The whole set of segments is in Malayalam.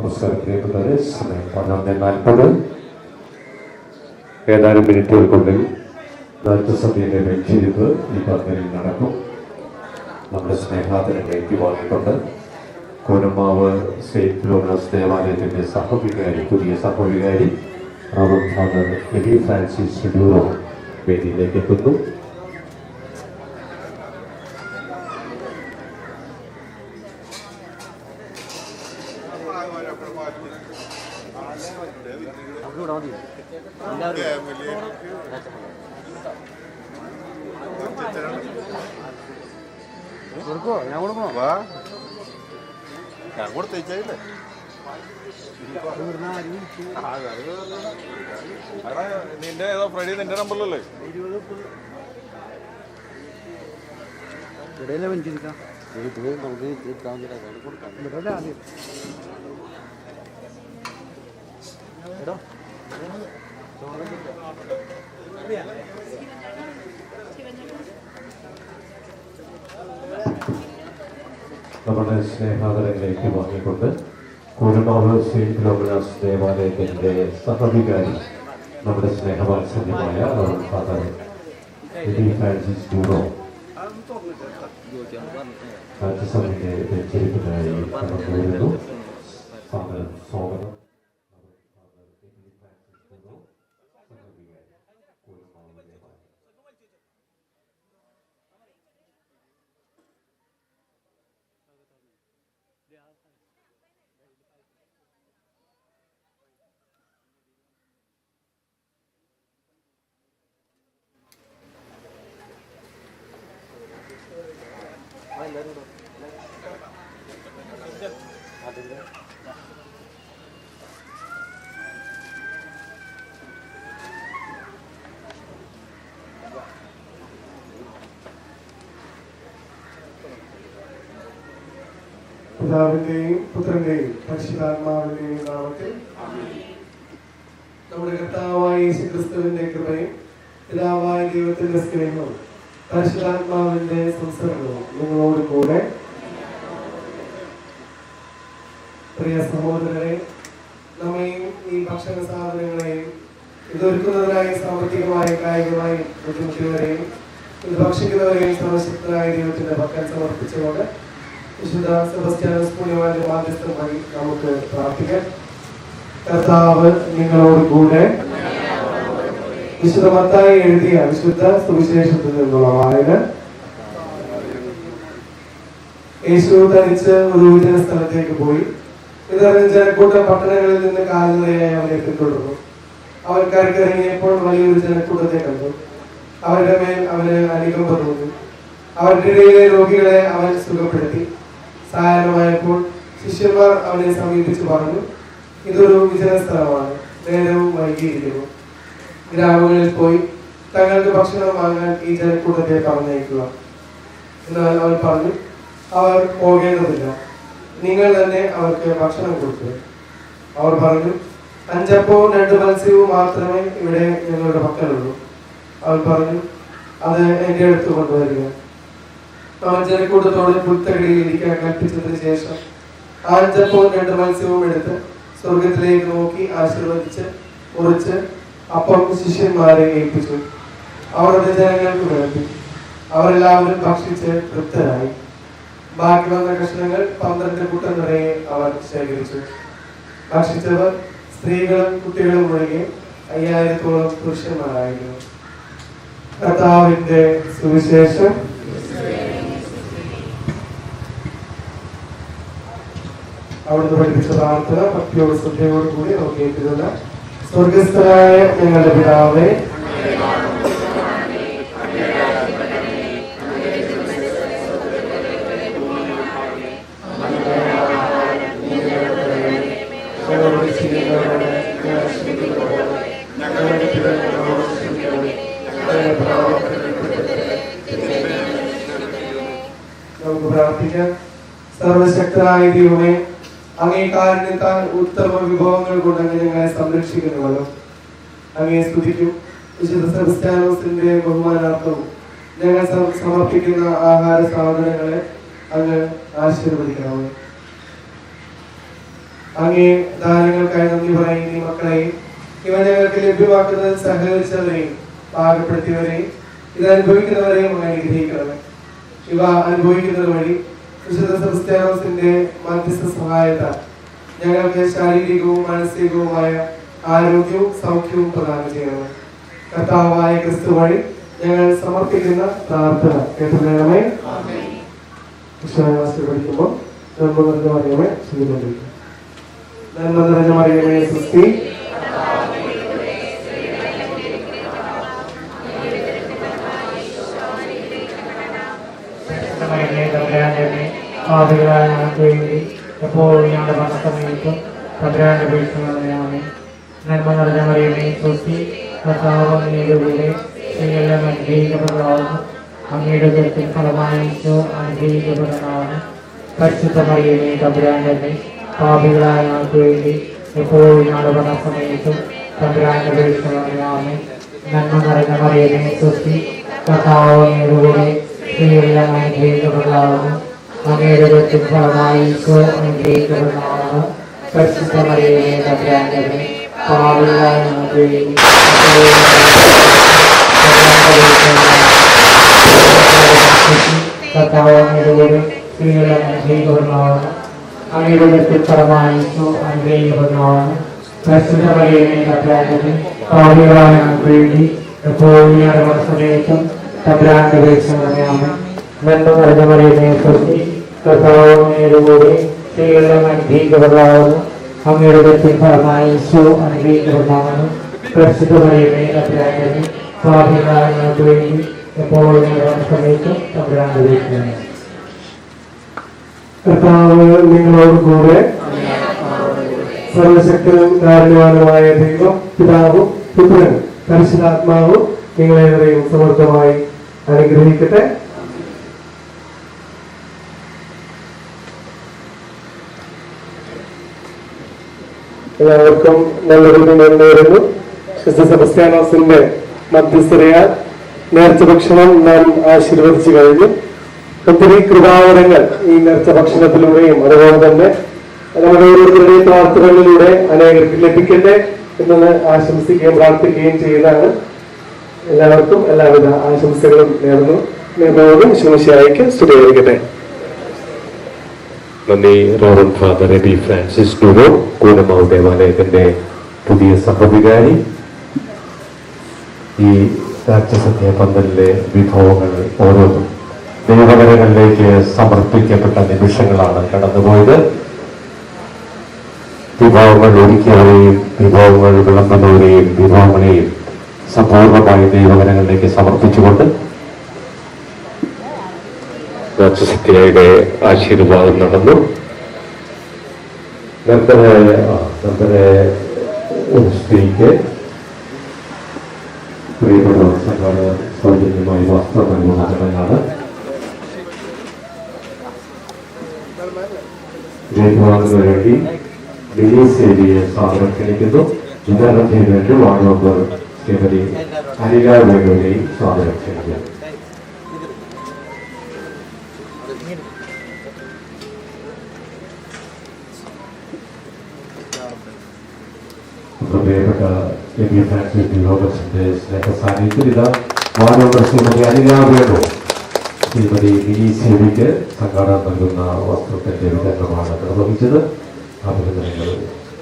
നമസ്കാരം. പ്രിയപ്പെട്ടവരെ സമയം പതിനൊന്ന് നാൽപ്പത്. ഏതാനും മിനിറ്റുകൾക്കുള്ളിൽ രാജ്യസഭയിലെ വെച്ചിരിപ്പ് ഈ പദ്ധതിയിൽ നടക്കും. നമ്മുടെ സ്നേഹാദരങ്ങളെ ഏറ്റുവാങ്ങിക്കൊണ്ട് കോനമാവ് സ്റ്റേറ്റ് ലോണേഴ്സ് ദേവാലയത്തിന്റെ സഹവികാരി പുതിയ സഹവികാരി റോബർട്ട് ഫാദർ എലി ഫ്രാൻസിസ് ഡ്യൂറോ വേദിയിലേക്ക് എത്തുന്നു. കൊടുക്കോ? ഞാൻ കൊടുക്കണോ? വാ ഞാൻ കൊടുത്തേച്ചില്ലേ നിന്റെ ഏതോ ഫ്രൈഡേ നിന്റെ നമ്പറിലല്ലേ ഇടയിലെ വെഞ്ചിരിക്കാം നമുക്ക് ഇവിടെ ആദ്യം നമ്മുടെ സ്നേഹാദരങ്ങളിലേക്ക് വാങ്ങിക്കൊണ്ട് കുരുമാവ് സെയിന്റ് ലോമനാസ് ദേവാലയത്തിന്റെ സഹവികാരി നമ്മുടെ സ്നേഹവാത്സല്യമായ റവറൻഡ് ഫാദർ എലി ഫ്രാൻസിസ് ഡ്യൂറോ രാജ്യസഭയിലെ വെച്ചിരിക്കുന്നതായി കടന്നു വരുന്നു ഫാദർ സ്വാഗതം പിതാവിന്റെയും പുത്രന്റെയും പരിശുദ്ധാത്മാവിന്റെയും നാമത്തിൽ നമ്മുടെ കർത്താവായ ശ്രീക്രിസ്തുവിന്റെ ക്രിസ്തുവിന്റെ കൃപയും പിതാവായ ദൈവത്തിന്റെ സ്നേഹവും പരിശുദ്ധാത്മാവിന്റെ സംസർഗവും നിങ്ങളോട് കൂടെ. പ്രിയ സഹോദരരെ നമ്മയും ഈ ഭക്ഷണ സാധനങ്ങളെയും ഇതൊരുക്കുന്നതിനായി സാമ്പത്തികമായും കായികമായും ബുദ്ധിമുട്ടിയവരെയും ഇത് ഭക്ഷിക്കുന്നവരെയും സർവശക്തനായ ദൈവത്തിന്റെ പക്കൽ സമർപ്പിച്ചുകൊണ്ട് വിശുദ്ധ കർത്താവ് നിങ്ങളോട് കൂടെ. വിശുദ്ധ എഴുതിയ വിശുദ്ധ സുവിശേഷത്തിൽ നിന്നുള്ള വായന. യേശു തനിച്ച് ഒരു വിജന സ്ഥലത്തേക്ക് പോയി. ഇതറിഞ്ഞ ജനക്കൂട്ടം പട്ടണങ്ങളിൽ നിന്ന് കാൽനടയായി അവനെ പിന്തുടർന്നു. അവൻ കരക്കിറങ്ങിയപ്പോൾ വലിയൊരു ജനക്കൂട്ടത്തെ കണ്ടു. അവരുടെ മേൽ അവന് അനുകമ്പ തോന്നി. അവരുടെ രോഗികളെ അവൻ സുഖപ്പെടുത്തി. സായാഹ്നമായപ്പോൾ ശിഷ്യന്മാർ അവനെ സമീപിച്ചു പറഞ്ഞു ഇതൊരു വിജന സ്ഥലമാണ്. നേരവും വൈകിയിരിക്കുന്നു. ഗ്രാമങ്ങളിൽ പോയി തങ്ങൾക്ക് ഭക്ഷണം വാങ്ങാൻ ഈ ജനക്കൂട്ടത്തെ പറഞ്ഞേക്കുക എന്നാൽ അവൻ പറഞ്ഞു അവർ പോകേണ്ടതില്ല. നിങ്ങൾ തന്നെ അവർക്ക് ഭക്ഷണം കൊടുക്കുക. അവർ പറഞ്ഞു അഞ്ചപ്പവും രണ്ട് മത്സ്യവും മാത്രമേ ഇവിടെ ഞങ്ങളുടെ പക്കലുള്ളൂ. അവൻ പറഞ്ഞു അത് എന്റെ അടുത്ത് കൊണ്ടുവരിക. അവൻ ജനക്കൂട്ടത്തോട് പുൽത്തകടിയിൽ ഇരിക്കാൻ കൽപ്പിച്ചതിന് ശേഷം ആഞ്ചപ്പോൾ രണ്ട് മത്സ്യവും എടുത്ത് സ്വർഗത്തിലേക്ക് നോക്കി ആശീർവദിച്ച് മുറിച്ച് അപ്പം ശിഷ്യന്മാരെ ഏൽപ്പിച്ചു. അവരുടെ ജനങ്ങൾക്ക് വേണ്ടി. അവരെല്ലാവരും ഭക്ഷിച്ച് തൃപ്തരായി. ബാക്കി വന്ന കഷ്ണങ്ങൾ പന്ത്രണ്ട് കൂട്ടം നിറയെ അവർ ശേഖരിച്ചു. ഭക്ഷിച്ചവർ സ്ത്രീകളും കുട്ടികളും ഒഴികെ അയ്യായിരത്തോളം പുരുഷന്മാരായിരുന്നു. കർത്താവിന്റെ സുവിശേഷം അവിടുന്ന് പഠിപ്പിച്ച പ്രാർത്ഥന ഭക്തിയോട് ശ്രദ്ധയോട് കൂടി നമുക്ക് ഏറ്റുകൊള്ള സ്വർഗസ്ഥരായ ഞങ്ങളുടെ പിതാവേ. നമുക്ക് സർവശക്തനായ ദൈവമേ അങ്ങേ താൻ ഉത്തമ വിഭവങ്ങൾ കൊണ്ട് അങ്ങ് ഞങ്ങളെ സംരക്ഷിക്കുന്നുവല്ലോ അങ്ങേ സ്തുതിക്കും വിശുദ്ധ സെബസ്റ്റാനോസിന്റെ ബഹുമാനാർത്ഥവും ഞങ്ങൾ സമർപ്പിക്കുന്ന ആഹാര സാധനങ്ങളെ അങ്ങ് ആശീർവദിക്കണമേ. അങ്ങേ ദാനങ്ങൾക്കായി നന്ദി പറയുന്ന ഈ മക്കളെയും ഇവ ഞങ്ങൾക്ക് ലഭ്യമാക്കുന്നത് സഹകരിച്ചവരെയും പാകപ്പെടുത്തിയവരെയും ഇത് അനുഭവിക്കുന്നവരെയും അങ്ങ് അനുഗ്രഹിക്കണമേ. ഇവ അനുഭവിക്കുന്നത് വഴി വിശുദ്ധ ക്രിസ്ത്യാനോസിന്റെ മധ്യസ്ഥ സഹായത്താൽ ഞങ്ങൾക്ക് ശാരീരികവും മാനസികവുമായ ആരോഗ്യവും സൗഖ്യവും പ്രദാനം ചെയ്യണമേ കർത്താവായ ക്രിസ്തു വഴി ഞങ്ങൾ സമർപ്പിക്കുന്ന പ്രാർത്ഥന കേട്ടുകണമേ വിശ്വാസത്തിൽ പഠിക്കുമ്പോൾ നന്മ നിറഞ്ഞ മറിയമേ ചെയ്തുകൊണ്ടിരിക്കും നന്മ നിറഞ്ഞ മറിയമേ സൃഷ്ടി മകനെ തമ്പുരാന്റെ പാപികളായ ഞങ്ങൾക്ക് വേണ്ടി എപ്പോഴും ഞങ്ങളുടെ മരണസമയത്തും തമ്പുരാന്റെ വീഴ്ചകളാണ് നന്മ നിറഞ്ഞ മറിയമേ സ്വസ്തി കർത്താവിലൂടെ സ്ത്രീയെല്ലാം അനുഗ്രഹിക്കപ്പെട്ടതാവുന്നു അങ്ങയുടെ കൃത്യം ഫലമായി ഈശോ അനുഗ്രഹിക്കപ്പെട്ടതാണ് പരിശുദ്ധ മറിയമേ തമ്പുരാന്റെ പാപികളായ ഞങ്ങൾക്ക് വേണ്ടി എപ്പോഴും ഞങ്ങളുടെ മരണസമയത്തും തമ്പുരാന്റെ വീഴ്ചകളാണ് നന്മ നിറഞ്ഞ മറിയമേ സ്വസ്തി കർത്താവിലൂടെ സ്ത്രീയെല്ലാം അനുഗ്രഹിക്കപ്പെട്ടതാവുന്നു അങ്ങയുടെ കൃത്യം ഫലമായി ഈശോ അനുഗ്രഹിക്കപ്പെട്ടതാണ് പരിശുദ്ധ മറിയമേ തമ്പുരാന്റെ പാപികളായ ഞങ്ങൾക്ക് വേണ്ടി കർത്താവിനോടുകൂടി സ്ത്രീകളെ അനുഗ്രഹിക്കപ്പെടുന്നതാണ് അങ്ങയുടെ വ്യക്തിപരമായി അനുഗ്രഹിക്കപ്പെടുന്നതാണ് പ്രസ്തുത മറിയമേ തബ്രാന്റെ പാപികളായ ഞങ്ങൾക്ക് വേണ്ടി എപ്പോഴും ഞങ്ങളുടെ സമയത്തും തബ്രാന്റെ വീഴ്ചയാണ് നന്മ നിറഞ്ഞ മറിയമേ സ്വസ്തി കർത്താവിനോടുകൂടി സ്ത്രീകളെ അനുഗ്രഹിക്കപ്പെടുന്നതാണ് അങ്ങയുടെ വ്യക്തിപരമായി അനുഗ്രഹിക്കപ്പെടുന്നതാണ് പ്രസ്തുത മറിയമേ തബ്രാന്റെ പാപികളായ ഞങ്ങൾക്ക് വേണ്ടി എപ്പോഴും സമയത്ത് വീഴ്ചയാണ് കർത്താവ് നിങ്ങളോട് കൂടെ സർവശക്തനും കാരണവാനുമായ ദൈവം പിതാവും പുത്രനും പരിശുദ്ധാത്മാവും നിങ്ങളേവരെയും സമർത്ഥമായി അനുഗ്രഹിക്കട്ടെ. എല്ലാവർക്കും നല്ലൊരു ദിനം നേരുന്നു സെബസ്ത്യാനോസിന്റെ മധ്യസ്ഥതയാൽ നേർച്ച ഭക്ഷണം നാം ആശീർവദിച്ചു കഴിഞ്ഞു. ഒത്തിരി കൃപാവരങ്ങൾ ഈ നേർച്ച ഭക്ഷണത്തിലൂടെയും അതുപോലെ തന്നെ നമ്മുടെ ഓരോരുത്തരുടെയും പ്രാർത്ഥനകളിലൂടെ അനേകർക്ക് ലഭിക്കട്ടെ എന്നത് ആശംസിക്കുകയും പ്രാർത്ഥിക്കുകയും ചെയ്യുന്നതാണ്. എല്ലാവർക്കും എല്ലാവിധ ആശംസകളും നേർന്നു. നേർന്നതും ശുശ്രൂഷയായിക്ക് സ്തുതിയായിരിക്കട്ടെ. നന്ദി റോറൻ ഫാദർ എബി ഫ്രാൻസിസ് ഡുവോ കൂനമാവ് ദേവാലയത്തിന്റെ പുതിയ സഹവികാരി ഈ രാജ്യസത്യ പന്തലിലെ വിഭവങ്ങൾ ഓരോന്നും ദൈവകരങ്ങളിലേക്ക് സമർപ്പിക്കപ്പെട്ട നിമിഷങ്ങളാണ് കടന്നുപോയത്. വിഭവങ്ങൾ ഒരുക്കിയവരെയും വിഭവങ്ങൾ വിളമ്പുന്നവരെയും വിഭവങ്ങളെയും സമ്പൂർണമായി ദൈവകരങ്ങളിലേക്ക് സമർപ്പിച്ചുകൊണ്ട് രാജസത്യയുടെ ആശീർവാദം നടന്നു. നമ്പരായ നമ്മുടെ ഒരു സ്ത്രീക്ക് പ്രിയപ്പെട്ട സംഘാടകർ സൗജന്യമായി വസ്ത്രം നൽകുന്ന ചടങ്ങാണ് ഏറ്റുവാങ്ങുന്നതിന് വേണ്ടി ഡിലീസ് ഏരിയയെ സ്വാഗതം ക്ഷണിക്കുന്നു വിതരണത്തിന് വേണ്ടി വാർഡ് മെമ്പർ ശ്രീമതി അനില വേണുവിനെയും സ്വാഗതം ക്ഷണിക്കുന്നു എം എ ഫ്രാൻസിസ് യോഗത്തിന്റെ സ്നേഹ സാന്നിധ്യത്തിൽ ഇതാ വാർഡ് മെമ്പർ ശ്രീമതി അനില വേണു ശ്രീമതി മിനി സേവിക്ക് സംഘാടനം നൽകുന്ന വസ്ത്രത്തിന്റെ വിതരണമാണ് നിർവഹിച്ചത് അഭിനന്ദനങ്ങൾ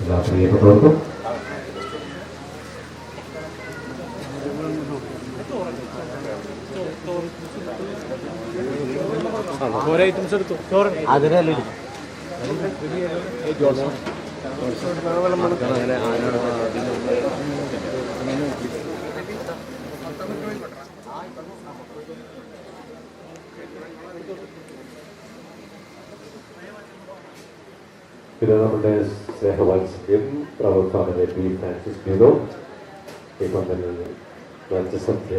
എല്ലാ പ്രിയപ്പെട്ടവർക്കും ഇത് നമ്മുടെ സ്നേഹവാത്സല്യം പ്രവർത്തകരെ പി ഫ്രാൻസിസ് ബീറോ ഇപ്പം തന്നെ രാജ്യസഭ്യ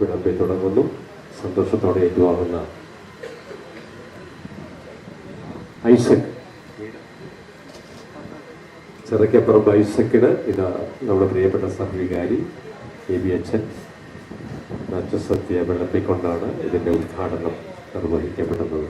വിളമ്പി തുടങ്ങുന്നു. സന്തോഷത്തോടെ ഏറ്റുവാങ്ങുന്ന ഐസക് ചെറുക്കപ്പുറം ബൈസക്കിട് ഇത് നമ്മുടെ പ്രിയപ്പെട്ട സഹവികാരി എ ബി അച്ഛൻ രാജ്യസഭ്യ വെള്ളപ്പിക്കൊണ്ടാണ് ഇതിന്റെ ഉദ്ഘാടനം നിർവഹിക്കപ്പെടുന്നത്.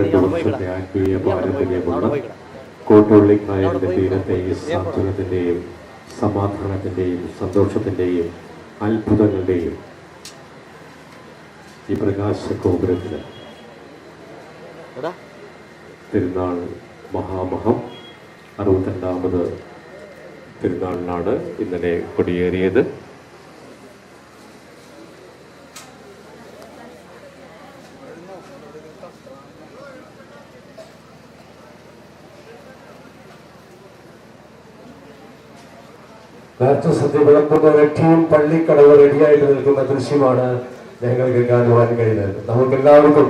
അറുപത്തിരണ്ട് വർഷത്തെ ആത്മീയ പാരമ്പര്യമുള്ള കോട്ടുള്ളി നായരുടെ തീരത്തെയും സാന്ത്വനത്തിന്റെയും സമാധാനത്തിന്റെയും സന്തോഷത്തിന്റെയും അത്ഭുതങ്ങളുടെയും ഈ പ്രകാശ ഗോപുരത്തിന് തിരുനാൾ മഹാമഹം അറുപത്തിരണ്ടാമത് തിരുനാളിനാണ് ഇന്നലെ കൊടിയേറിയത്. നേരത്തെ സദ്യ വിളമ്പുന്ന ഒരൊറ്റയും പള്ളിക്കടവ് റെഡിയായിട്ട് നിൽക്കുന്ന ദൃശ്യമാണ് ഞങ്ങൾക്ക് കാണുവാൻ കഴിയുന്നത് നമുക്ക് എല്ലാവർക്കും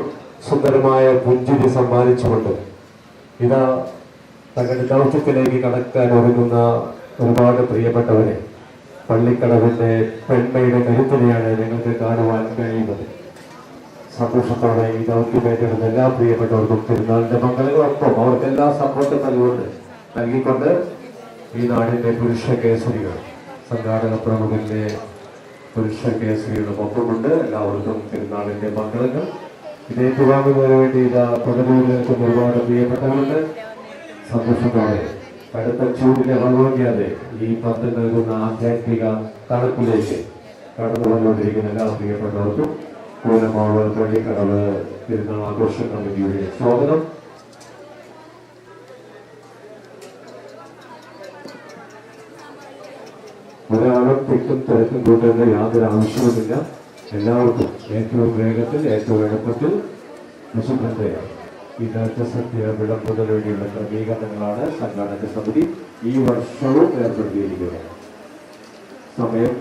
സുന്ദരമായ പുഞ്ചിരി സമ്മാനിച്ചുകൊണ്ട് ഇതാ തങ്ങളുടെ ദൗത്യത്തിലേക്ക് കടക്കാൻ ഒരുങ്ങുന്ന ഒരുപാട് പ്രിയപ്പെട്ടവരെ പള്ളിക്കടവിന്റെ പെൺമയുടെ കരുത്തിനെയാണ് ഞങ്ങൾക്ക് കാണുവാൻ കഴിയുന്നത്. സന്തോഷത്തോടെ ഈ ദൗത്യം ഏറ്റെടുത്ത എല്ലാ പ്രിയപ്പെട്ടവർക്കും തിരുനാളിന്റെ മംഗളങ്ങളൊപ്പം അവർക്ക് എല്ലാ സപ്പോർട്ടും നൽകുകൊണ്ട് നൽകിക്കൊണ്ട് ഈ നാടിന്റെ പുരുഷ കേസരികൾ സംഘാടക പ്രമുഖന്റെ പുരുഷ കേസരികളും ഒപ്പമുണ്ട് എല്ലാവർക്കും തിരുനാളിന്റെ മംഗളങ്ങൾ ഇതേ ഏറ്റുവാങ്ങുന്നതിന് വേണ്ടി ഇതാ പുനരൂരിലേക്ക് ഒരുപാട് പ്രിയപ്പെട്ടവരുണ്ട്. സന്തോഷത്തോടെ കടുത്ത ചൂടിനെ വകവയ്ക്കാതെ ഈ പന്ത് നൽകുന്ന ആധ്യാത്മിക തണുപ്പിലേക്ക് കടന്നു വന്നുകൊണ്ടിരിക്കുന്ന എല്ലാ പ്രിയപ്പെട്ടവർക്കും കൂലമാവ് പള്ളിക്കടവ് തിരുനാൾ ആഘോഷ കമ്മിറ്റിയുടെ സ്വാഗതം. തിക്കും തിരക്കും കൂട്ടേണ്ട യാതൊരു ആവശ്യവുമില്ല. എല്ലാവർക്കും ഏറ്റവും വേഗത്തിൽ ഏറ്റവും എളുപ്പത്തിൽ വിശുദ്ധത്തെ ഈ സത്യ വിളമ്പുതൽ വേണ്ടിയുള്ള ക്രമീകരണങ്ങളാണ് സംഘാടക സമിതി ഈ വർഷവും ഏർപ്പെടുത്തിയിരിക്കുന്നത്. സമയം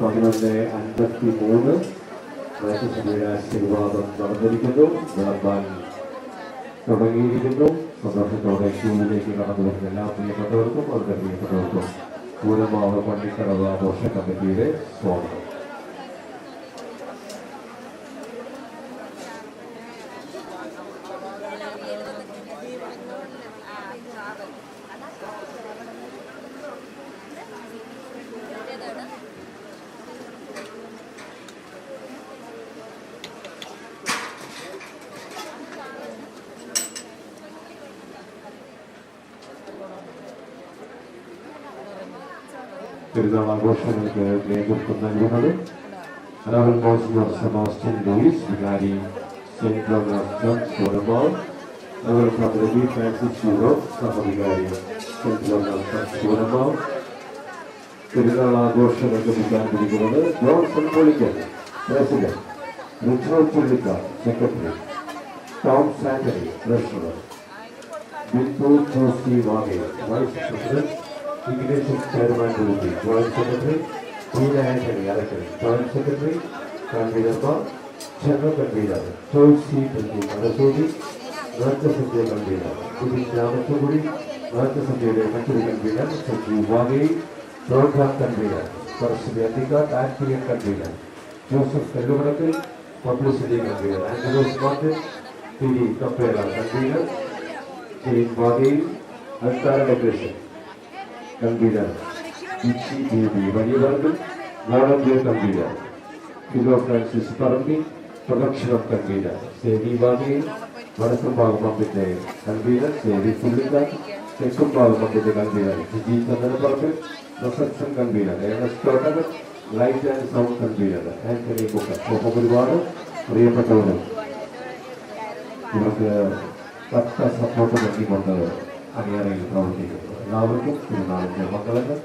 പതിനൊന്ന് അൻപത്തി മൂന്ന് ദേശസഭയുടെ ആശീർവാദം നടന്നിരിക്കുന്നു വിളമ്പാൻ തുടങ്ങിയിരിക്കുന്നു. സന്തോഷത്തോടെ ക്യൂവിലേക്ക് കടന്നു വരുന്ന എല്ലാ പ്രിയപ്പെട്ടവർക്കും അവരുടെ പ്രിയപ്പെട്ടവർക്കും പൂരമാവ് പള്ളിക്കടവ് ആഘോഷ കമ്മിറ്റിയുടെ സ്വാഗതം. Kırılan boşanı görevliye dostumdan yönelik. Rahul Bozgur Sebastian Lewis, Gary St. Douglas John Soreball, Ever from the B. Francis Europe, Sahabigari St. Douglas John Soreball, Kırılan boşanı görevliye bilgileri Johnson Poliker, President, Richard Pulika, Secretary, Tom Sandy, Treasurer, Bintu Tosi Wage, Vice President, Equation Chairman Duty, Joint Secretary, Dina Anthony Alexander, Joint Secretary, Convener Paul, General Convener, Third Seat Anthony Marasodi, Nartha Sanjay Convener, Kudin Jamataguri, Nartha Sanjay Maturi Convener, Sanjeev Wagi, Program Convener, Parasuri Adhikar, Acting Convener, Joseph Telumaratri, Publicity Convener, Angelos Martin, PD Kapera Convener, Jane Wagi, Antara Decoration. ഇച്ചി ബേബി വലിയവർക്കും volunteer convener Philo Francis Parambi production of convener Savy വാഗയിൽ വടക്കും ഭാഗമമ്പിന്റെ കൺവീനർ സേവി പുള്ളിക്കാർ തെക്കും ഭാഗമമ്പിന്റെ convener Jiji Chandraparambu reception convener Ernest Thottakar light and sound convener Antony Booker ഒപ്പം ഒരുപാട് പ്രിയപ്പെട്ടവരും ഇവർക്ക് തക്ക സപ്പോർട്ട് നൽകിക്കൊണ്ട് അണിയറയിൽ പ്രവർത്തിക്കുന്നു എല്ലാവർക്കും തിരുനാളിന്റെ മംഗളങ്ങൾ